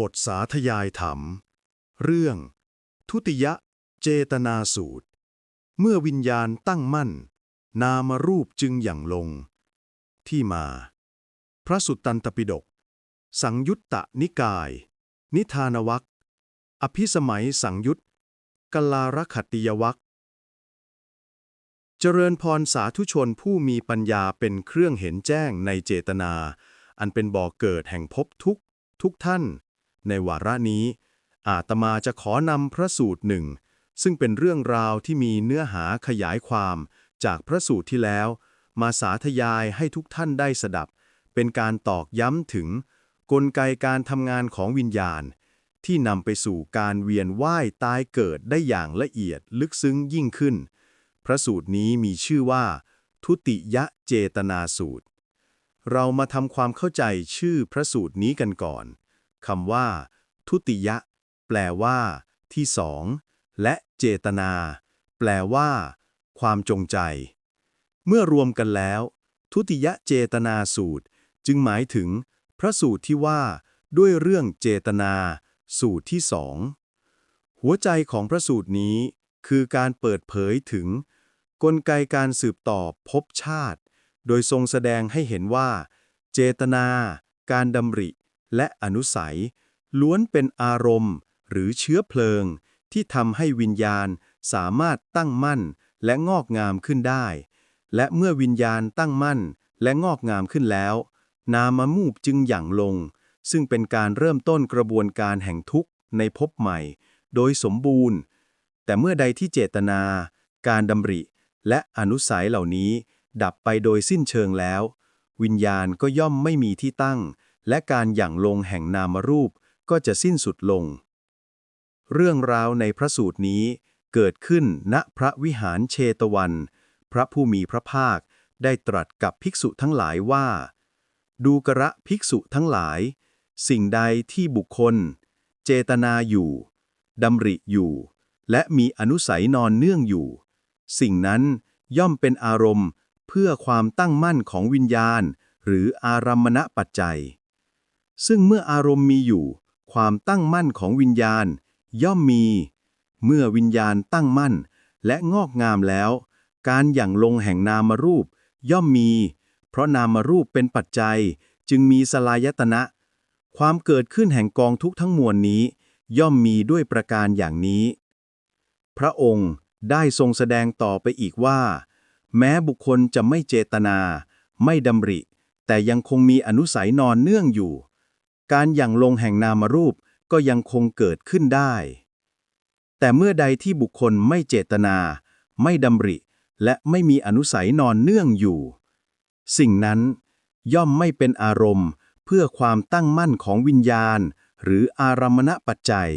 บทสาธยายธรรม เรื่อง ทุติยเจตนาสูตร เมื่อวิญญาณตั้งมั่น นามรูปจึงหยั่งลง ที่มา พระสุตตันตปิฎกสังยุตตนิกาย นิทานวัคอภิสมัยสังยุตกลารขัตติยวัคเจริญพรสาธุชนผู้มีปัญญาเป็นเครื่องเห็นแจ้งในเจตนา อันเป็นบ่อเกิดแห่งภพทุกทุกท่าน ในวาระนี้ อาตมาจะขอนำพระสูตรหนึ่ง ซึ่งเป็นเรื่องราวที่มีเนื้อหาขยายความจากพระสูตรที่แล้ว มาสาธยายให้ทุกท่านได้สดับ เป็นการตอกย้ำถึง กลไกการทำงานของวิญญาณ ที่นำไปสู่การเวียนว่ายตายเกิดได้อย่างละเอียดลึกซึ้งยิ่งขึ้น พระสูตรนี้มีชื่อว่า ทุติยเจตนาสูตรเรามาทำความเข้าใจชื่อพระสูตรนี้กันก่อน คำว่า ทุติยะ แปลว่า ที่สอง และเจตนา แปลว่า ความจงใจ เมื่อรวมกันแล้ว ทุติยะเจตนาสูตร จึงหมายถึง พระสูตรที่ว่า ด้วยเรื่องเจตนา สูตรที่สองหัวใจของพระสูตรนี้ คือการเปิดเผยถึง กลไกการสืบต่อภพชาติ โดยทรงแสดงให้เห็นว่า เจตนา การดำริ และอนุสัย ล้วนเป็นอารมณ์ หรือเชื้อเพลิง ที่ทำให้วิญญาณสามารถตั้งมั่นและงอกงามขึ้นได้ และเมื่อวิญญาณตั้งมั่นและงอกงามขึ้นแล้ว นามมูปจึงหยั่งลง ซึ่งเป็นการเริ่มต้นกระบวนการแห่งทุกข์ในภพใหม่ โดยสมบูรณ์ แต่เมื่อใดที่เจตนา การดำริ และอนุสัยเหล่านี้ ดับไปโดยสิ้นเชิงแล้ว วิญญาณก็ย่อมไม่มีที่ตั้ง และการหยั่งลงแห่งนามรูปก็จะสิ้นสุดลง เรื่องราวในพระสูตรนี้เกิดขึ้นณพระวิหารเชตวัน พระผู้มีพระภาคได้ตรัสกับภิกษุทั้งหลายว่า ดูกระภิกษุทั้งหลาย สิ่งใดที่บุคคล เจตนาอยู่ดำริอยู่ และมีอนุสัยนอนเนื่องอยู่ สิ่งนั้นย่อมเป็นอารมณ์เพื่อความตั้งมั่นของวิญญาณ หรืออารัมมณปัจจัย ซึ่งเมื่ออารมณ์มีอยู่ ความตั้งมั่นของวิญญาณ ย่อมมี เมื่อวิญญาณตั้งมั่น และงอกงามแล้ว การหยั่งลงแห่งนามรูป ย่อมมี เพราะนามรูปเป็นปัจจัยจึงมีสลายตนะ ความเกิดขึ้นแห่งกองทุกทั้งมวลนี้ ย่อมมีด้วยประการอย่างนี้ พระองค์ได้ทรงแสดงต่อไปอีกว่า แม้บุคคลจะไม่เจตนา ไม่ดำริ แต่ยังคงมีอนุสัยนอนเนื่องอยู่ การหยั่งลงแห่งนามรูปก็ยังคงเกิดขึ้นได้ แต่เมื่อใดที่บุคคลไม่เจตนา ไม่ดำริ และไม่มีอนุสัยนอนเนื่องอยู่ สิ่งนั้นย่อมไม่เป็นอารมณ์เพื่อความตั้งมั่นของวิญญาณ หรืออารมมณปัจจัย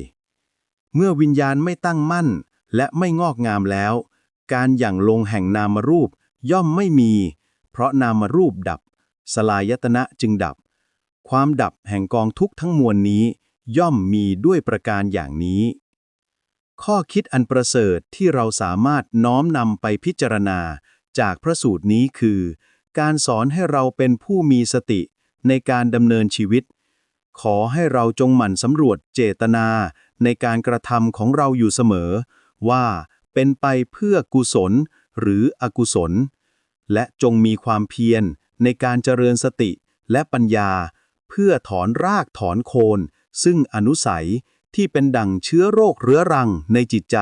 เมื่อวิญญาณไม่ตั้งมั่นและไม่งอกงามแล้ว การหยั่งลงแห่งนามรูปย่อมไม่มี เพราะนามรูปดับ สลายตนะจึงดับ ความดับแห่งกองทุกข์ทั้งมวลนี้ ย่อมมีด้วยประการอย่างนี้ ข้อคิดอันประเสริฐที่เราสามารถน้อมนำไปพิจารณาจากพระสูตรนี้คือ การสอนให้เราเป็นผู้มีสติในการดำเนินชีวิต ขอให้เราจงหมั่นสำรวจเจตนาในการกระทำของเราอยู่เสมอ ว่าเป็นไปเพื่อกุศลหรืออกุศล และจงมีความเพียรในการเจริญสติและปัญญา พื่อถอนรากถอนโคน ซึ่งอนุสัยที่เป็นดั่งเชื้อโรคเรื้อรังในจิตใจ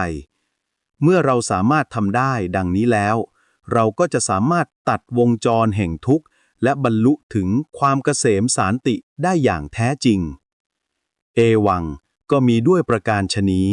เมื่อเราสามารถทำได้ดังนี้แล้ว เราก็จะสามารถตัดวงจรแห่งทุกข์ และบรรลุถึงความเกษมสารติได้อย่างแท้จริง เอวังก็มีด้วยประการชนี้